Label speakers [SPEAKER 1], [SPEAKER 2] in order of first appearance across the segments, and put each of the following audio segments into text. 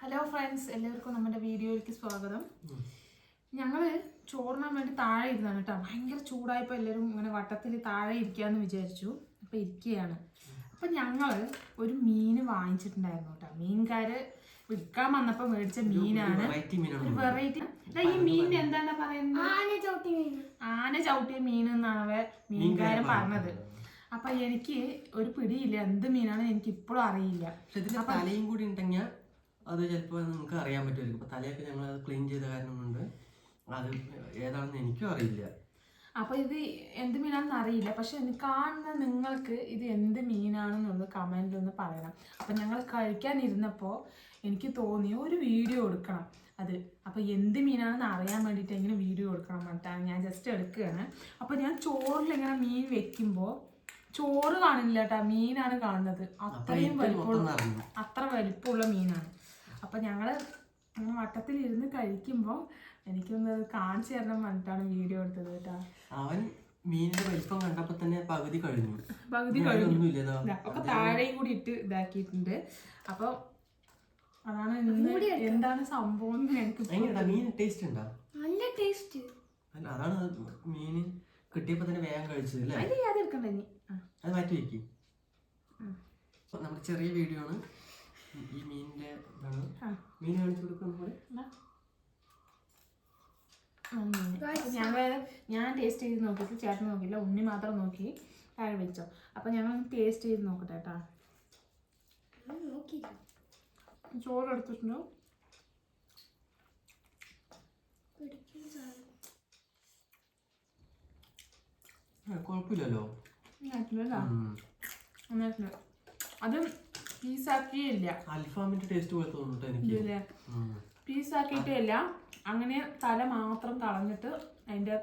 [SPEAKER 1] Hello friends എല്ലാവർക്കും നമ്മുടെ വീഡിയോയിലേക്ക് സ്വാഗതം. ഞങ്ങൾ ചോറിനാൻ വേണ്ടി താഴെ ഇരുന്നാണ് കേട്ടോ. ഭയങ്കര ചൂടായപ്പോൾ എല്ലാവരും ഇങ്ങനെ വട്ടത്തിൽ താഴെ ഇരിക്കാന്ന് വിചാരിച്ചു. അപ്പോൾ ഇരിക്കുകയാണ് അപ്പം ഞങ്ങൾ ഒരു മീൻ വാങ്ങിച്ചിട്ടുണ്ടായിരുന്നു കേട്ടോ. മീൻകാര് വിൽക്കാൻ വന്നപ്പോൾ മേടിച്ച മീനാണ്.
[SPEAKER 2] വെറൈറ്റി മീനാണ്
[SPEAKER 1] ഒരു വെറൈറ്റി ഈ മീൻ എന്താണ് പറയുന്നത്.
[SPEAKER 3] ആന
[SPEAKER 1] ചവിട്ടിയ മീൻ. എന്നാണ് മീൻകാരൻ പറഞ്ഞത്. അപ്പൊ എനിക്ക് ഒരു പിടിയില്ല. എന്ത് മീനാണ് എനിക്ക് ഇപ്പോഴും അറിയില്ല
[SPEAKER 2] തലയും കൂടി ഉണ്ടെങ്കിൽ അത് ചിലപ്പോൾ നിങ്ങൾക്ക് അറിയാൻ പറ്റുമായിരിക്കും. ഇപ്പോൾ തലയൊക്കെ ഞങ്ങൾ അത് ക്ലീൻ ചെയ്ത കാരണം കൊണ്ട് അത് ഏതാണെന്ന് എനിക്കും അറിയില്ല.
[SPEAKER 1] അപ്പോൾ ഇത് എന്ത് മീനാണെന്ന് അറിയില്ല. പക്ഷെ എനിക്ക് കാണുന്ന നിങ്ങൾക്ക് ഇത് എന്ത് മീനാണെന്നൊന്ന് കമന്റിൽ ഒന്ന് പറയണം. അപ്പൊ ഞങ്ങൾ കഴിക്കാനിരുന്നപ്പോൾ എനിക്ക് തോന്നി ഒരു വീഡിയോ എടുക്കണം അത്. അപ്പോൾ എന്ത് മീനാണെന്ന് അറിയാൻ വേണ്ടിയിട്ട് എങ്ങനെ വീഡിയോ എടുക്കണം എന്നിട്ടാണ് ഞാൻ ജസ്റ്റ് എടുക്കുകയാണ്. അപ്പോൾ ഞാൻ ചോറിൽ ഇങ്ങനെ മീൻ വെക്കുമ്പോൾ ചോറ് കാണില്ല കേട്ടാ മീനാണ് കാണുന്നത്. അത്രയും
[SPEAKER 2] നിറഞ്ഞു
[SPEAKER 1] അത്ര വലിപ്പമുള്ള മീനാണ്. അപ്പം ഞങ്ങൾ അങ്ങനെ വട്ടത്തിലിരുന്ന് കഴിക്കുമ്പോൾ എനിക്കൊന്ന് കാണിച്ചു തരണം പറഞ്ഞിട്ടാണ് വീഡിയോ എടുത്തത് കേട്ടോ.
[SPEAKER 2] അവൻ മീനിന്റെ വലിപ്പം കണ്ടപ്പോ തന്നെ പകുതി കഴിഞ്ഞു.
[SPEAKER 1] പകുതി കഴിഞ്ഞു. ഒക്കെ താഴെയും കൂടി ഇട്ട് ഇതാക്കിയിട്ടുണ്ട്. അപ്പൊ അതാണ് ഇന്ന് എന്താണ് സംഭവം എനിക്ക്
[SPEAKER 2] മീൻ ടേസ്റ്റ് ഉണ്ടോ?
[SPEAKER 3] നല്ല ടേസ്റ്റ്
[SPEAKER 2] അല്ല അതാണ് മീൻ കിട്ടിയപ്പോ തന്നെ വേഗം കഴിച്ചത് അല്ലേ?
[SPEAKER 1] അത്
[SPEAKER 2] മാറ്റി വെക്കി. നമ്മുടെ ചെറിയ വീഡിയോ ആണ്. ഈ മീനിന്റെ ഇതാണ്. മീൻ കാണിച്ചു
[SPEAKER 1] കൊടുക്കാം ഞങ്ങൾ ഞാൻ ടേസ്റ്റ് ചെയ്ത് നോക്കിയിട്ട് ചേട്ടൻ നോക്കിയില്ല. ഉണ്ണി മാത്രം നോക്കി താഴെ വെച്ചോ. അപ്പം ഞങ്ങൾ ടേസ്റ്റ് ചെയ്ത് നോക്കട്ടെ കേട്ടാ. ചോറ് എടുത്തിട്ടുണ്ടോ?
[SPEAKER 2] കുഴപ്പമില്ലല്ലോ.
[SPEAKER 1] നന്നായിട്ടുണ്ടല്ലോ പീസാക്കിയില്ല
[SPEAKER 2] അൽഫാമിന്റെ ടേസ്റ്റ് പോലെ തോന്നുന്നു എനിക്ക്.
[SPEAKER 1] പീസാക്കിയിട്ടേ ഇല്ല അങ്ങനെ തല മാത്രം കളഞ്ഞിട്ട് അതിന്റെ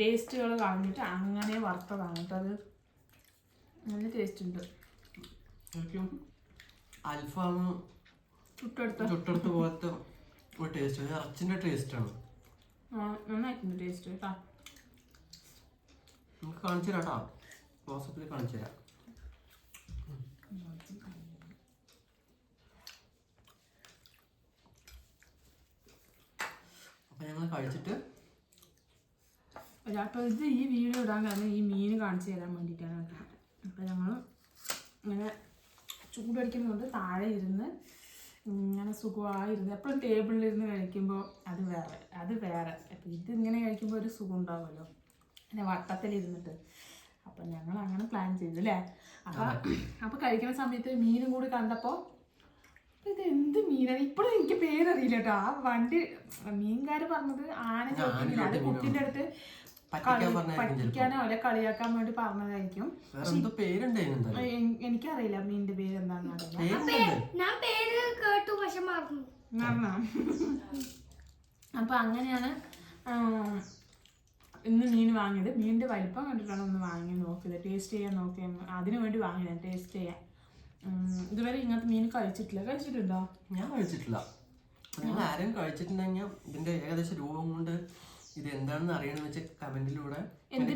[SPEAKER 1] വേസ്റ്റുകൾ കളഞ്ഞിട്ട് അങ്ങനെ വറുത്തതാണ് കേട്ടോ അത്. നല്ല ടേസ്റ്റ് ഉണ്ട്.
[SPEAKER 2] അൽഫാം
[SPEAKER 1] ചുട്ടെടുത്ത?
[SPEAKER 2] ചുട്ടെടുത്ത പോലത്തെ ഒരു ടേസ്റ്റ് ഇറച്ചിന്റെ ടേസ്റ്റ് ആണ്.
[SPEAKER 1] നന്നായിട്ടുണ്ട് ടേസ്റ്റ് കേട്ടോ.
[SPEAKER 2] നമുക്ക് കാണിച്ചു തരാം കേട്ടോ. ക്ലോസപ്പിൽ കാണിച്ചു തരാം. അപ്പൊ ഞങ്ങൾ കഴിച്ചിട്ട്
[SPEAKER 1] അപ്പോൾ ഇത് ഈ വീഡിയോ ഇടാൻ കാരണം ഈ മീൻ കാണിച്ചു തരാൻ വേണ്ടിയിട്ടാണ് കേട്ടോ അപ്പോൾ ഞങ്ങൾ ഇങ്ങനെ ചൂടടിക്കുന്നതുകൊണ്ട് താഴെ ഇരുന്ന് ഇങ്ങനെ സുഖമായിരുന്നു എപ്പോഴും ടേബിളിലിരുന്ന് കഴിക്കുമ്പോൾ അത് വേറെ അത് വേറെ. അപ്പോൾ ഇത് ഇങ്ങനെ കഴിക്കുമ്പോൾ ഒരു സുഖം ഉണ്ടാവുമല്ലോ. പിന്നെ വട്ടത്തിലിരുന്നിട്ട് അപ്പം ഞങ്ങൾ അങ്ങനെ പ്ലാൻ ചെയ്തു അല്ലേ? അപ്പം അപ്പോൾ കഴിക്കുന്ന സമയത്ത് മീനും കൂടി കണ്ടപ്പോൾ മീനാണ് ഇപ്പോഴും എനിക്ക് പേരറിയില്ല കേട്ടോ ആ വണ്ടി മീൻകാര് പറഞ്ഞത് ആന ചോദിക്കുന്നില്ല അത് കുട്ടിന്റെ അടുത്ത് പഠിക്കാനോ അവരെ കളിയാക്കാൻ വേണ്ടി പറഞ്ഞതായിരിക്കും. എനിക്കറിയില്ല മീനിന്റെ പേര് എന്താണെന്ന്
[SPEAKER 3] ഞാൻ പേര് കേട്ടു പക്ഷെ മറന്നു.
[SPEAKER 1] അപ്പൊ അങ്ങനെയാണ് ഇന്ന് മീൻ വാങ്ങിയത്. മീനിന്റെ വലിപ്പം കണ്ടിട്ടാണ് ഒന്ന് വാങ്ങി നോക്കിയത്. ടേസ്റ്റ് ചെയ്യാൻ നോക്കിയത് അതിനു വേണ്ടി വാങ്ങിയത്. ടേസ്റ്റ് ചെയ്യാൻ. ഇതുവരെ ഇങ്ങനത്തെ മീൻ കഴിച്ചിട്ടില്ല. കഴിച്ചിട്ടുണ്ടോ?
[SPEAKER 2] ഞാൻ കഴിച്ചിട്ടില്ല. അപ്പൊ നിങ്ങൾ ആരും കഴിച്ചിട്ടുണ്ടെങ്കിൽ ഇതിന്റെ ഏകദേശം രൂപം കൊണ്ട് ഇത് എന്താണെന്ന് അറിയണമെന്ന് വെച്ചാൽ കമന്റിലൂടെ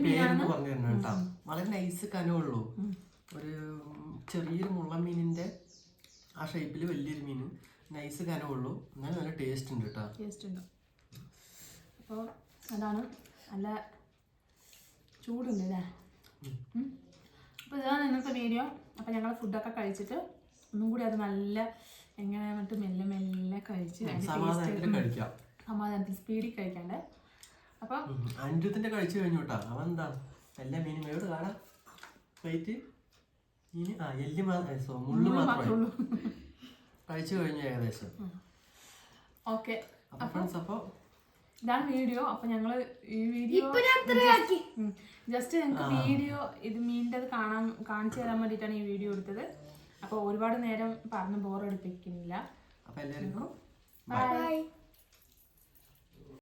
[SPEAKER 2] പേരെന്ന് പറഞ്ഞു തരണം കേട്ടോ. വളരെ നൈസ് കനമുള്ളൂ ഒരു ചെറിയൊരു മുള്ള മീനിന്റെ ആ ഷേപ്പിൽ വലിയൊരു മീൻ. നൈസ് കനമുള്ളൂ എന്നാലും നല്ല ടേസ്റ്റ് ഉണ്ട് കേട്ടോ.
[SPEAKER 1] ടേസ്റ്റ് ഉണ്ട്. അപ്പോൾ അതാണ് നല്ല ചൂടുണ്ട് അല്ലേ അപ്പോൾ ഇതാണ് ഇന്നത്തെ വീഡിയോ അപ്പോൾ ഞങ്ങൾ ഫുഡൊക്കെ കഴിച്ചിട്ട് ഒന്നും കൂടി അത് നല്ല എങ്ങനെ എന്നിട്ട് മെല്ലെ മെല്ലെ കഴിച്ച്
[SPEAKER 2] സമാധാനത്തിൽ
[SPEAKER 1] സ്പീഡിൽ കഴിക്കാണ്ട്. അപ്പം
[SPEAKER 2] അനിരുദ്ധന്റെ കഴിച്ചു കഴിഞ്ഞു കേട്ടോ. അവൻ എന്താ എല്ലാ മീനും എവിടെ കാണാം? വെയിറ്റ് ഇനി ആ എല്ലി മുള്ളു
[SPEAKER 1] മാത്രമേ
[SPEAKER 2] കഴിച്ചു കഴിഞ്ഞു ഏകദേശം.
[SPEAKER 1] ഓക്കെ.
[SPEAKER 2] അപ്പം അപ്പോൾ
[SPEAKER 1] ഇതാണ് വീഡിയോ അപ്പൊ ഞങ്ങൾ ഈ വീഡിയോ ജസ്റ്റ് ഞങ്ങൾക്ക് വീഡിയോ ഇത് മീനിന്റെ കാണാൻ കാണിച്ചു തരാൻ വേണ്ടിയിട്ടാണ് ഈ വീഡിയോ എടുത്തത്. അപ്പൊ ഒരുപാട് നേരം പറഞ്ഞ് ബോറടിപ്പിക്കുന്നില്ല
[SPEAKER 2] അപ്പൊ എല്ലാവർക്കും
[SPEAKER 3] ബൈ